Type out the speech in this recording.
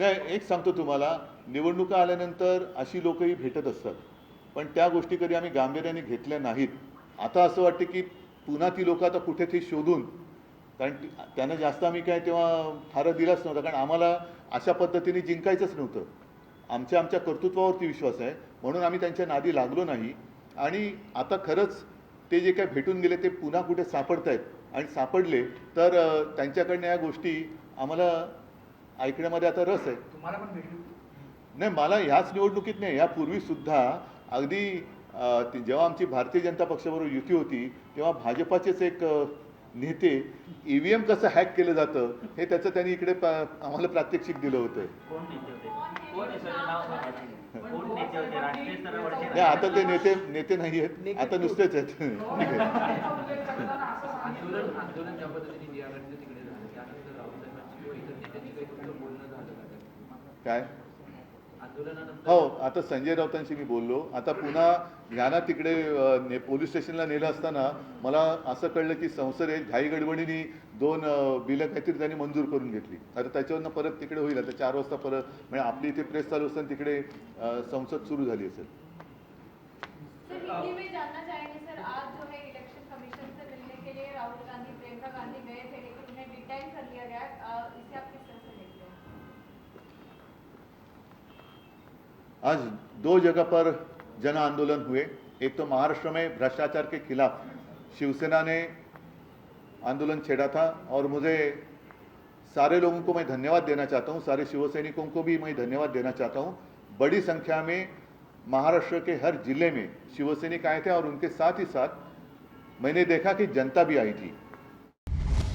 नाही एक सांगतो तुम्हाला निवडणुका आल्यानंतर अशी लोकही भेटत असतात. पण त्या गोष्टी कधी आम्ही गांभीर्याने घेतल्या नाहीत. आता असं वाटते की पुन्हा ती लोकं आता कुठे ती शोधून कारण त्यांना जास्त आम्ही काय तेव्हा फार दिलाच नव्हता कारण आम्हाला अशा पद्धतीने जिंकायचंच नव्हतं. आमच्या आमच्या कर्तृत्वावरती विश्वास आहे म्हणून आम्ही त्यांच्या नादी लागलो नाही. आणि आता खरंच ते जे काय भेटून गेले ते पुन्हा कुठे सापडत आहेत आणि सापडले तर त्यांच्याकडनं या गोष्टी आम्हाला ऐकण्यामध्ये आता रस आहे. तुम्हाला पण भेटली नाही मला ह्याच निवडणुकीत नाही यापूर्वी सुद्धा अगदी जेव्हा आमची भारतीय जनता पक्षाबरोबर युती होती तेव्हा भाजपाचेच एक नेते ईव्हीएम कसं हॅक केलं जातं हे त्याचं त्यांनी इकडे प- आम्हाला प्रात्यक्षिक दिलं होतं. नाही आता ते नेते नेते नाही आहेत. आता नुसतेच आहेत. काय? हो आता संजय राऊतांशी मी बोललो. आता पुन्हा ह्यांना तिकडे ने पोलीस स्टेशनला नेलं असताना मला असं कळलं की संसदेत घाई गडबडीने दोन बिलं काहीतरी त्यांनी मंजूर करून घेतली. आता त्याच्यावरनं परत तिकडे होईल. आता चार वाजता परत म्हणजे आपली इथे प्रेस चालू असताना तिकडे संसद सुरू झाली असेल. लिया गया अ, इसे आप किस तरह से देखते हैं? आज दो जगह पर जन आंदोलन हुए। एक तो महाराष्ट्र में भ्रष्टाचार के खिलाफ शिवसेना ने आंदोलन छेड़ा था और मुझे सारे लोगों को मैं धन्यवाद देना चाहता हूँ सारे शिवसैनिकों को भी मैं धन्यवाद देना चाहता हूँ। बड़ी संख्या में महाराष्ट्र के हर ज़िले में शिवसैनिक आए थे और उनके साथ ही साथ मैंने देखा कि जनता भी आई थी।